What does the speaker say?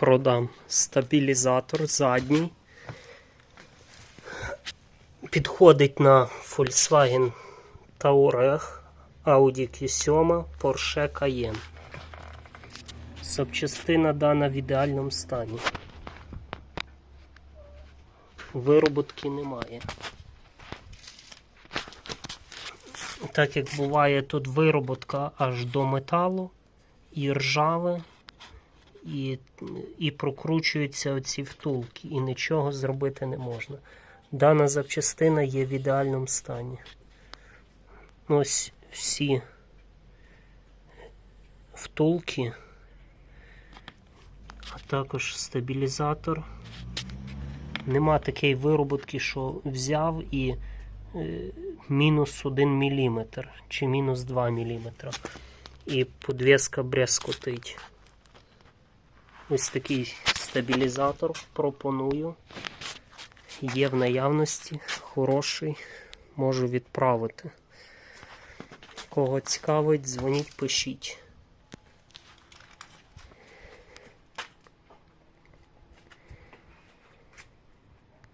продам стабілізатор задній. Підходить на Volkswagen Touareg, Audi Q7, Porsche Cayenne. Запчастина дана в ідеальному стані. Вироботки немає. Так як буває тут вироботка аж до металу і ржаве, і, і прокручуються оці втулки, і нічого зробити не можна. Дана запчастина є в ідеальному стані. Ось всі втулки, а також стабілізатор. Нема такої вироботки, що взяв і е, мінус 1 мм чи мінус 2 мм. І подвеска брязкотить. Ось такий стабілізатор пропоную. Є в наявності, хороший, можу відправити. Кого цікавить, дзвоніть, пишіть.